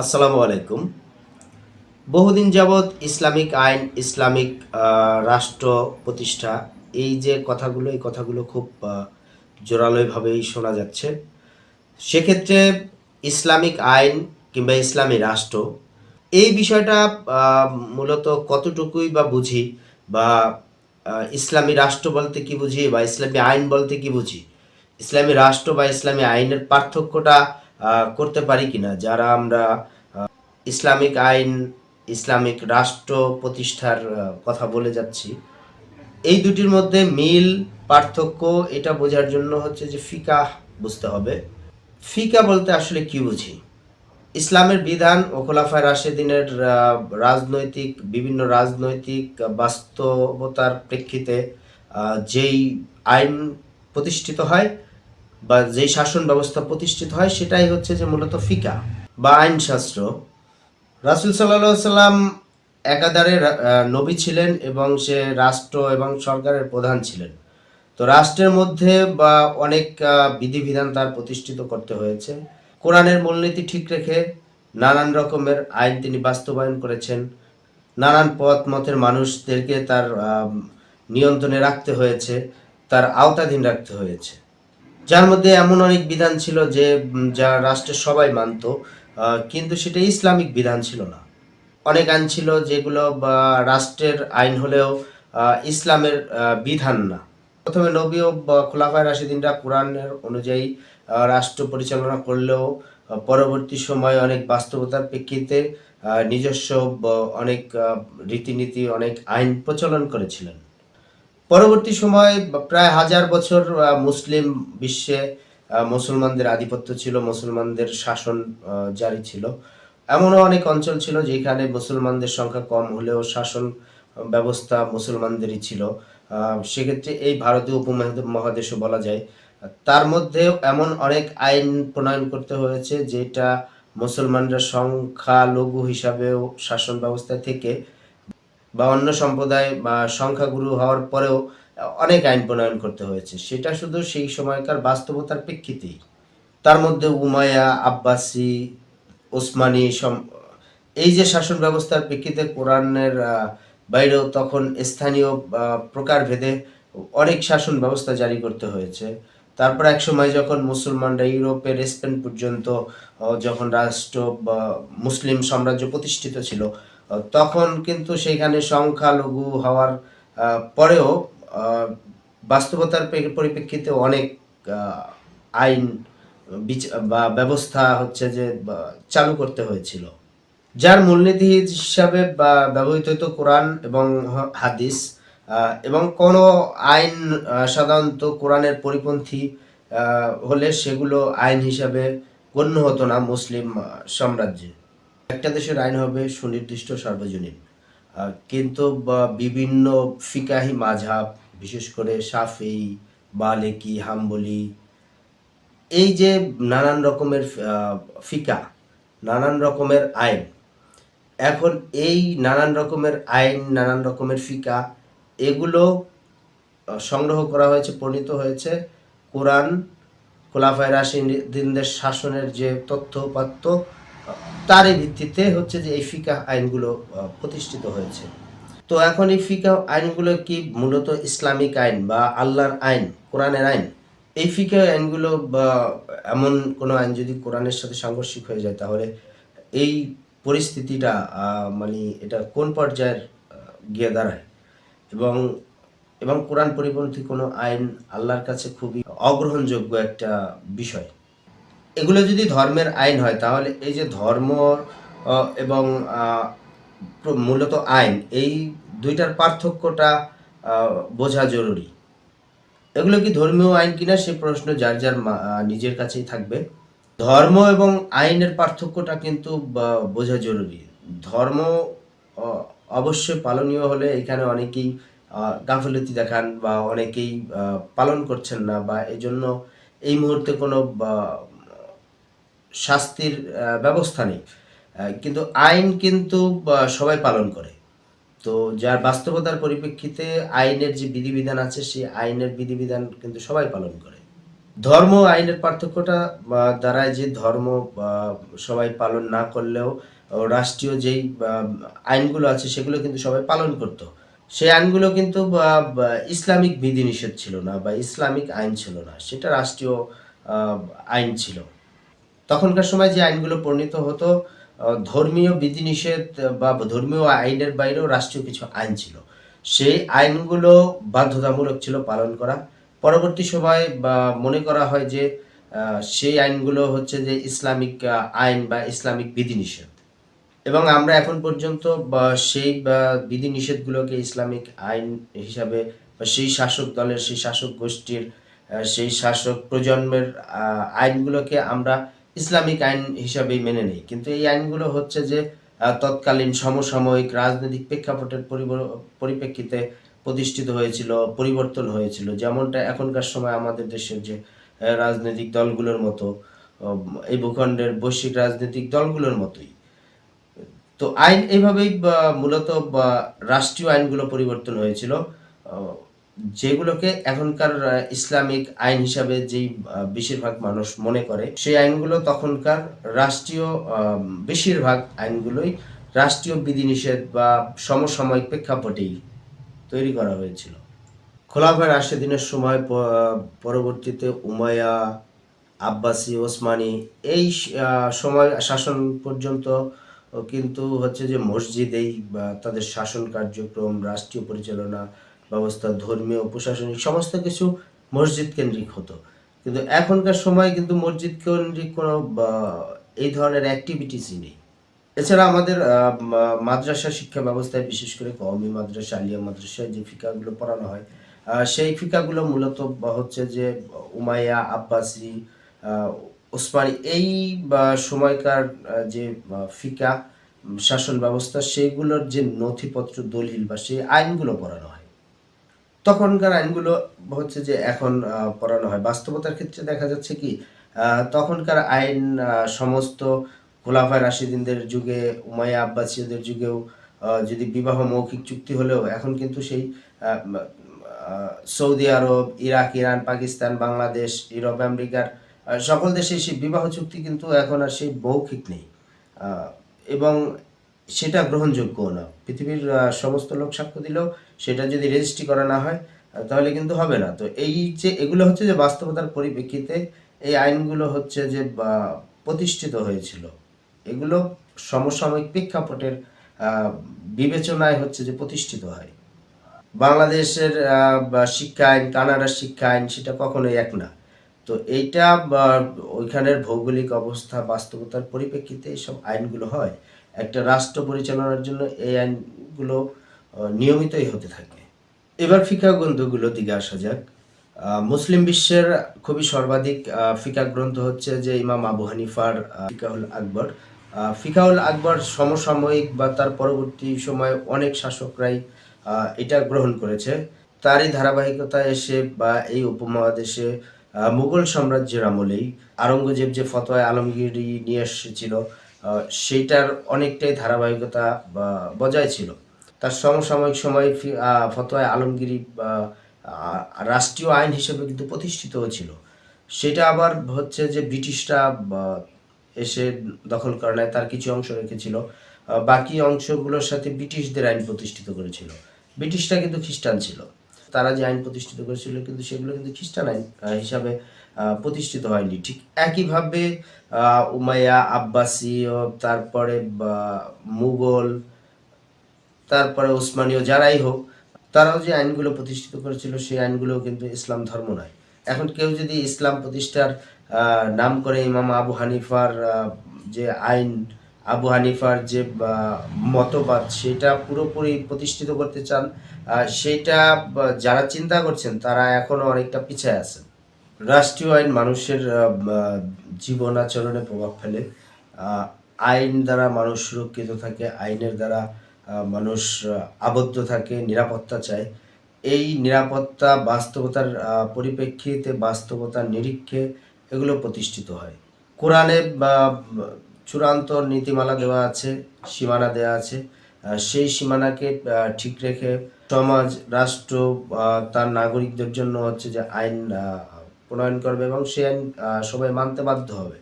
আসসালামু আলাইকুম। বহুদিন যাবৎ ইসলামিক আইন, ইসলামিক রাষ্ট্র প্রতিষ্ঠা, এই যে কথাগুলো, এই কথাগুলো খুব জোরালোভাবেই শোনা যাচ্ছে। সেক্ষেত্রে ইসলামিক আইন কিংবা ইসলামী রাষ্ট্র, এই বিষয়টা মূলত কতটুকুই বা বুঝি বা ইসলামী রাষ্ট্র বলতে কি বুঝি বা ইসলামী আইন বলতে কি বুঝি? ইসলামী রাষ্ট্র বা ইসলামী আইনের পার্থক্যটা করতে পারি কিনা? যারা আমরা ইসলামিক আইন, ইসলামিক রাষ্ট্র প্রতিষ্ঠার কথা বলে যাচ্ছি, এই দুটির মধ্যে মিল, পার্থক্য, এটা বোঝার জন্য হচ্ছে যে ফিকা বুঝতে হবে। ফিকা বলতে আসলে কি বুঝি? ইসলামের বিধান ও খোলাফায় রাশেদিনের রাজনৈতিক, বিভিন্ন রাজনৈতিক বাস্তবতার প্রেক্ষিতে যেই আইন প্রতিষ্ঠিত হয় বা যেই শাসন ব্যবস্থা প্রতিষ্ঠিত হয়, সেটাই হচ্ছে যে মূলত ফিকা বা আইনশাস্ত্র। রাসুল সাল্লাহ সাল্লাম একাধারে নবী ছিলেন এবং সে রাষ্ট্র এবং সরকারের প্রধান ছিলেন। তো রাষ্ট্রের মধ্যে বা অনেক বিধিবিধান তার প্রতিষ্ঠিত করতে হয়েছে। কোরআনের মূলনীতি ঠিক রেখে নানান রকমের আইন তিনি বাস্তবায়ন করেছেন। নানান পথ মতের মানুষদেরকে তার নিয়ন্ত্রণে রাখতে হয়েছে, তার আওতাধীন রাখতে হয়েছে। যার মধ্যে এমন অনেক বিধান ছিল যে যা রাষ্ট্রের সবাই মানত কিন্তু সেটা ইসলামিক বিধান ছিল না। অনেক আইন ছিল যেগুলো রাষ্ট্রের আইন হলেও ইসলামের বিধান না। প্রথমে নবী ও খোলাফায় রাশিদিনরা কোরআনের অনুযায়ী রাষ্ট্র পরিচালনা করলেও পরবর্তী সময়ে অনেক বাস্তবতার প্রেক্ষিতে নিজস্ব অনেক রীতিনীতি, অনেক আইন প্রচলন করেছিলেন। পরবর্তী সময়ে প্রায় হাজার বছর মুসলিম বিশ্বে মুসলমানদের আধিপত্য ছিল, মুসলমানদের শাসন জারি ছিল। এমনও অনেক অঞ্চল ছিল যেখানে মুসলমানদের সংখ্যা কম হলেও শাসন ব্যবস্থা মুসলমানদেরই ছিল। সেক্ষেত্রে এই ভারতীয় উপমহাদেশও বলা যায় তার এমন অনেক আইন প্রণয়ন করতে হয়েছে যেটা মুসলমানরা সংখ্যালঘু হিসাবেও শাসন ব্যবস্থা থেকে বা অন্য সম্প্রদায় বা সংখ্যাগুরু হওয়ার পরেও অনেক আইন প্রণয়ন করতে হয়েছে। সেটা শুধু সেই সময়কার বাস্তবতার প্রেক্ষিতেই। তার মধ্যে উমায়া আব্বাসি, ওসমানী সম- এই যে শাসন ব্যবস্থার প্রেক্ষিতে কোরআনের বাইরেও তখন স্থানীয় প্রকারভেদে অনেক শাসন ব্যবস্থা জারি করতে হয়েছে। তারপর এক সময় যখন মুসলমানরা ইউরোপের স্পেন পর্যন্ত যখন রাষ্ট্র বা মুসলিম সাম্রাজ্য প্রতিষ্ঠিত ছিল তখন কিন্তু সেখানে সংখ্যালঘু হওয়ার পরেও বাস্তবতার পরিপ্রেক্ষিতে অনেক আইন বা ব্যবস্থা হচ্ছে যে চালু করতে হয়েছিল। যার মূলনীতি হিসাবে বা ব্যবহৃত হতো কোরআন এবং হাদিস। এবং কোনো আইন সাধারণত কোরআনের পরিপন্থী হলে সেগুলো আইন হিসাবে গণ্য হতো না মুসলিম সাম্রাজ্যে। একটা দেশের আইন হবে সুনির্দিষ্ট সার্বজনীন। কিন্তু বিভিন্ন ফিকাহি মাঝাব বিশেষ করে সাফি মালিকি হাম্বলি, এই যে নানান রকমের ফিকা, নানান রকমের আইন, এখন এই নানান রকমের আইন, নানান রকমের ফিকা এগুলো সংগ্রহ করা হয়েছে, প্রণীত হয়েছে কোরআন, খোলাফায় রাশিদিনদের শাসনের যে তথ্য উপাত্ত, তারই ভিত্তিতে হচ্ছে যে এই ফিকা আইনগুলো প্রতিষ্ঠিত হয়েছে। তো এখন এই ফিকা আইনগুলো কি মূলত ইসলামিক আইন বা আল্লাহর আইন, কোরআনের আইন? এই ফিকা আইনগুলো বা এমন কোনো আইন যদি কোরআনের সাথে সাংঘর্ষিক হয়ে যায়, তাহলে এই পরিস্থিতিটা মানে এটা কোন পর্যায়ের গিয়ে দাঁড়ায়? এবং এবং কোরআন পরিপন্থী কোনো আইন আল্লাহর কাছে খুবই অগ্রহণযোগ্য একটা বিষয়। এগুলো যদি ধর্মের আইন হয়, তাহলে এই যে ধর্ম এবং মূলত আইন, এই দুইটার পার্থক্যটা বোঝা জরুরি। এগুলো কি ধর্মীয় আইন কিনা, সে প্রশ্ন যার যার নিজের কাছেই থাকবে। ধর্ম এবং আইনের পার্থক্যটা কিন্তু বোঝা জরুরি। ধর্ম অবশ্যই পালনীয় হলে এখানে অনেকেই গাফিলতি দেখান বা অনেকেই পালন করছেন না বা এই জন্য এই মুহূর্তে কোনো শাস্তির ব্যবস্থা নেই। কিন্তু আইন কিন্তু সবাই পালন করে। তো যার বাস্তবতার পরিপ্রেক্ষিতে আইনের যে বিধিবিধান আছে, সেই আইনের বিধিবিধান কিন্তু সবাই পালন করে। ধর্ম আইনের পার্থক্যটা দাঁড়ায় যে ধর্ম সবাই পালন না করলেও রাষ্ট্রীয় যেই আইনগুলো আছে সেগুলো কিন্তু সবাই পালন করতো। সেই আইনগুলো কিন্তু ইসলামিক বিধিনিষেধ ছিল না বা ইসলামিক আইন ছিল না, সেটা রাষ্ট্রীয় আইন ছিল। তখনকার সময় যে আইনগুলো প্রণীত হতো ধর্মীয় বিধিনিষেধ, বা ধর্মীয় আইনের বাইরেও রাষ্ট্রীয় কিছু আইন ছিল। সেই আইনগুলো বাধ্যতামূলক ছিল পালন করা। পরবর্তী সময়ে, বা, মনে করা হয় যে সেই আইনগুলো হচ্ছে যে ইসলামিক আইন বা ইসলামিক বিধিনিষেধ। এবং আমরা এখন পর্যন্ত সেই বিধিনিষেধগুলোকে ইসলামিক আইন হিসাবে বা সেই শাসক দলের, সেই শাসক গোষ্ঠীর সেই শাসক প্রজন্মের আইনগুলোকে আমরা ইসলামিক আইন হিসাবেই মেনে নিই। কিন্তু এই আইনগুলো হচ্ছে যে তৎকালীন সমসাময়িক রাজনৈতিক প্রেক্ষাপটের পরিপ্রেক্ষিতে প্রতিষ্ঠিত হয়েছিল, পরিবর্তন হয়েছিল। যেমনটা এখনকার সময় আমাদের দেশের যে রাজনৈতিক দলগুলোর মতো এই ভূখণ্ডের বৈশ্বিক রাজনৈতিক দলগুলোর মতোই। তো আইন এইভাবেই মূলত রাষ্ট্রীয় আইনগুলো পরিবর্তন হয়েছিল। যেগুলোকে এখনকার ইসলামিক আইন হিসাবে যেই বেশিরভাগ মানুষ মনে করে, সেই আইনগুলো তখনকার রাষ্ট্রীয় বেশিরভাগ আইনগুলোই রাষ্ট্রীয় বিধিনিষেধ বা সমসাময়িক প্রেক্ষাপটেই তৈরি করা হয়েছিল। খোলাফায় রাশেদিনের সময় পরবর্তীতে উমায়া আব্বাসি, ওসমানী, এই সময় শাসন পর্যন্ত কিন্তু হচ্ছে যে মসজিদেই, বা তাদের শাসন কার্যক্রম, রাষ্ট্রীয় পরিচালনা ব্যবস্থা, ধর্মীয়, প্রশাসনিক সমস্ত কিছু মসজিদ কেন্দ্রিক হতো। কিন্তু এখনকার সময় কিন্তু মসজিদ কেন্দ্রিক কোনো এই ধরনের অ্যাক্টিভিটিসই নেই। এছাড়া আমাদের মাদ্রাসা শিক্ষা ব্যবস্থায় বিশেষ করে কওমি মাদ্রাসা, আলিয়া মাদ্রাসায় যে ফিকাগুলো পড়ানো হয় সেই ফিকাগুলো মূলত হচ্ছে যে উমাইয়া, আব্বাসি ওসমানী, এই সময়কার যে ফিকা শাসন ব্যবস্থা সেইগুলোর যে নথিপত্র দলিল বা সেই আইনগুলো পড়ানো হয়। তখনকার আইনগুলো হচ্ছে যে এখন পড়ানো হয়। বাস্তবতার ক্ষেত্রে দেখা যাচ্ছে কি তখনকার আইন সমস্ত খোলাফায় রাশিদিনদের যুগে, উমাইয়া আব্বাসীয়দের যুগেও যদি বিবাহ মৌখিক চুক্তি হলেও, এখন কিন্তু সেই Saudi Arab, Iraq, Iran, Pakistan, Bangladesh, Europe, আমেরিকার সকল দেশে সেই বিবাহ চুক্তি কিন্তু এখন আর সেই মৌখিক নেই। এবং সেটা গ্রহণযোগ্য না। পৃথিবীর সমস্ত লোক সাক্ষ্য দিলেও সেটা যদি রেজিস্ট্রি করা না হয় তাহলে কিন্তু হবে না। তো এই যে, এগুলো হচ্ছে যে বাস্তবতার পরিপ্রেক্ষিতে এই আইনগুলো হচ্ছে যে প্রতিষ্ঠিত হয়েছিল। এগুলো সমসাময়িক প্রেক্ষাপটের বিবেচনায় হচ্ছে যে প্রতিষ্ঠিত হয়। বাংলাদেশের শিক্ষা আইন, কানাডার শিক্ষা আইন সেটা কখনোই এক না। তো এইটা ওইখানের ভৌগোলিক অবস্থা বাস্তবতার পরিপ্রেক্ষিতে এইসব আইনগুলো হয়। একটা রাষ্ট্র পরিচালনার জন্য এই আইনগুলো নিয়মিতই হতে থাকে। এবার ফিকা গ্রন্থগুলোর দিকে আসা যাক। মুসলিম বিশ্বের খুবই সর্বাধিক ফিকা গ্রন্থ হচ্ছে যে ইমাম আবু হানিফার আহ, ফিকাহুল আকবর। আহ, ফিকাহুল আকবর সমসাময়িক বা তার পরবর্তী সময়ে অনেক শাসকরাই এটা গ্রহণ করেছে। তারই ধারাবাহিকতা এসে বা এই উপমহাদেশে মুঘল সাম্রাজ্যের আমলেই আরঙ্গজেব যে ফতোয়া আলমগীরি নিয়ে এসেছিল সেইটার অনেকটাই ধারাবাহিকতা বজায় ছিল। তার সমসাময়িক সময় ফতোয়া আলমগীরি রাষ্ট্রীয় আইন হিসেবে কিন্তু প্রতিষ্ঠিত হয়েছিল সেটা আবার হচ্ছে যে ব্রিটিশরা এসে দখল করে নেয়, তার কিছু অংশ রেখেছিল। বাকি অংশগুলোর সাথে ব্রিটিশদের আইন প্রতিষ্ঠিত করেছিল। ব্রিটিশরা কিন্তু খ্রিস্টান ছিল। তারা যে আইন প্রতিষ্ঠিত করেছিল কিন্তু সেগুলো কিন্তু খ্রিস্টান আইন হিসাবে প্রতিষ্ঠিত হয়নি। ঠিক একইভাবে আহ, উমাইয়া আব্বাসীয় তারপরে মুঘল তারপরে ওসমানীয় যারাই হোক তারাও যে আইনগুলো প্রতিষ্ঠিত করেছিল সেই আইনগুলো কিন্তু ইসলাম ধর্ম নয়। এখন কেউ যদি ইসলাম প্রতিষ্ঠার নাম করে ইমাম আবু হানিফার যে আইন আবু হানিফার যে মতবাদ সেটা পুরোপুরি প্রতিষ্ঠিত করতে চান সেটা যারা চিন্তা করছেন তারা এখনও অনেকটা পিছায় আছেন। রাষ্ট্রীয় আইন মানুষের জীবন আচরণে প্রভাব ফেলে আইন দ্বারা মানুষ সুরক্ষিত থাকে, আইনের দ্বারা মানুষ আবদ্ধ থাকে, নিরাপত্তা চায়। এই নিরাপত্তা, বাস্তবতার পরিপ্রেক্ষিতে বাস্তবতার নিরীক্ষে এগুলো প্রতিষ্ঠিত হয়। কোরআনে, বা চূড়ান্ত নীতিমালা দেওয়া আছে, সীমানা দেওয়া আছে। সেই সীমানাকে ঠিক রেখে সমাজ, রাষ্ট্র তার নাগরিকদের জন্য হচ্ছে যে আইন প্রণয়ন করবে এবং সেই আইন সবাই মানতে বাধ্য হবে।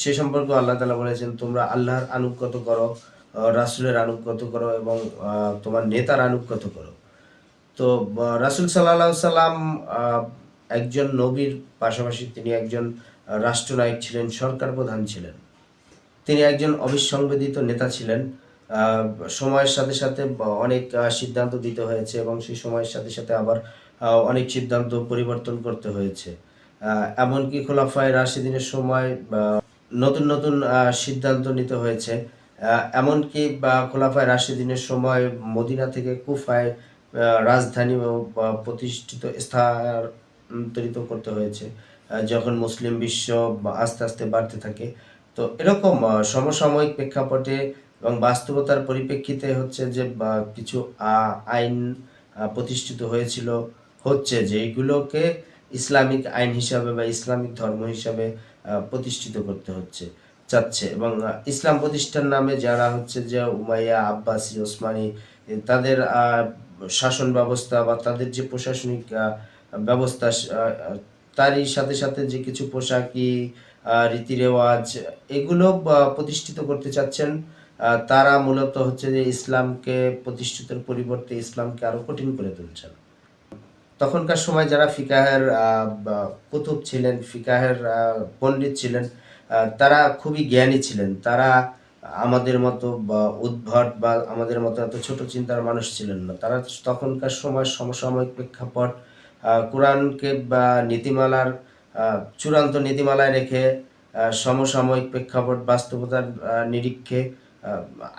সে সম্পর্কে আল্লাহ তালা বলেছেন, তোমরা আল্লাহর আনুগত করো রাসূলের আনুগত করো এবং তোমার নেতার আনুগত করো। তো রাসূল সাল্লাহ সাল্লাম একজন নবীর পাশাপাশি তিনি একজন রাষ্ট্রনায়ক ছিলেন সরকার প্রধান ছিলেন। তিনি একজন অবিসংবেদিত নেতা ছিলেন। সময়ের সাথে সাথে অনেক সিদ্ধান্ত দিতে হয়েছে এবং সেই সময়ের সাথে সাথে আবার অনেক সিদ্ধান্ত পরিবর্তন করতে হয়েছে। এমনকি খোলাফায় রাশিদিনের সময় নতুন নতুন সিদ্ধান্ত নিতে হয়েছে। এমনকি খোলাফায় রাশিদিনের সময় মদিনা থেকে কুফায় রাজধানী প্রতিষ্ঠিত স্থানান্তরিত করতে হয়েছে। যখন মুসলিম বিশ্ব আস্তে আস্তে বাড়তে থাকে তো এরকম সমসাময়িক প্রেক্ষাপটে এবং বাস্তবতার পরিপ্রেক্ষিতে হচ্ছে যে কিছু আইন প্রতিষ্ঠিত হয়েছিল, হচ্ছে যেইগুলোকে ইসলামিক আইন হিসাবে বা ইসলামিক ধর্ম হিসাবে প্রতিষ্ঠিত করতে হচ্ছে, চাচ্ছে। এবং ইসলাম প্রতিষ্ঠার নামে যারা হচ্ছে যে উমাইয়া, আব্বাসি, ওসমানী তাদের শাসন ব্যবস্থা বা তাদের যে প্রশাসনিক ব্যবস্থা তারই সাথে সাথে যে কিছু পোশাকি রীতি রেওয়াজ এগুলো প্রতিষ্ঠিত করতে চাচ্ছেন। তারা মূলত হচ্ছে যে ইসলামকে প্রতিষ্ঠিতের পরিবর্তে ইসলামকে আরও কঠিন করে তুলছেন। তখনকার সময় যারা ফিকাহের কুতুব ছিলেন, ফিকাহের পণ্ডিত ছিলেন তারা খুবই জ্ঞানী ছিলেন। তারা আমাদের মতো উদ্ভট, বা আমাদের মতো এত ছোট চিন্তার মানুষ ছিলেন না। তারা তখনকার সময় সমসাময়িক প্রেক্ষাপট কোরআনকে বা নীতিমালার চূড়ান্ত নীতিমালায় রেখে সমসাময়িক প্রেক্ষাপট বাস্তবতার নিরীক্ষে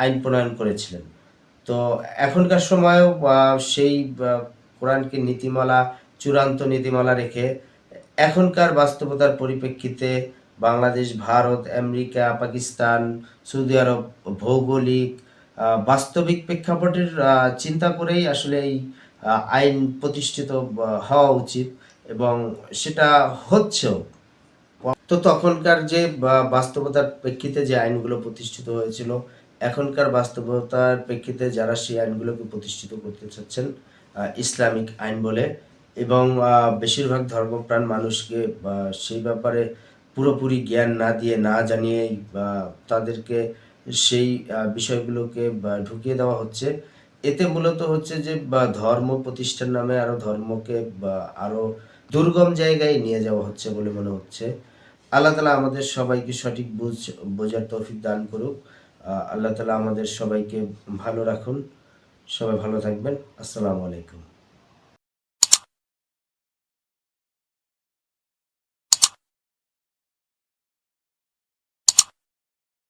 আইন প্রণয়ন করেছিলেন। তো এখনকার সময়েও সেই কোরআনকে নীতিমালা, চূড়ান্ত নীতিমালা রেখে এখনকার বাস্তবতার পরিপ্রেক্ষিতে Bangladesh, Bharat, America, Pakistan, Saudi Arab, ভৌগোলিক বাস্তবিক প্রেক্ষাপটের চিন্তা করেই আসলে এই আইন প্রতিষ্ঠিত হওয়া উচিত। এবং সেটা হচ্ছেও। তো তখনকার যে বাস্তবতার প্রেক্ষিতে যে আইনগুলো প্রতিষ্ঠিত হয়েছিল, এখনকার বাস্তবতার প্রেক্ষিতে যারা সেই আইনগুলোকে প্রতিষ্ঠিত করতে চাচ্ছেন ইসলামিক আইন বলে, এবং বেশিরভাগ ধর্মপ্রাণ মানুষকে সেই ব্যাপারে পুরোপুরি জ্ঞান না দিয়ে, না জানিয়েই, বা, তাদেরকে সেই বিষয়গুলোকে ঢুকিয়ে দেওয়া হচ্ছে। এতে মূলত হচ্ছে যে ধর্ম প্রতিষ্ঠার নামে আরও ধর্মকে, বা, আরও দুর্গম জায়গায় নিয়ে যাওয়া হচ্ছে বলে মনে হচ্ছে। আল্লাহ তালা আমাদের সবাইকে সঠিক বুঝ, বোঝার তৌফিক দান করুক। আল্লাহ তালা আমাদের সবাইকে ভালো রাখুন। সবাই ভালো থাকবেন। আসসালামু আলাইকুম।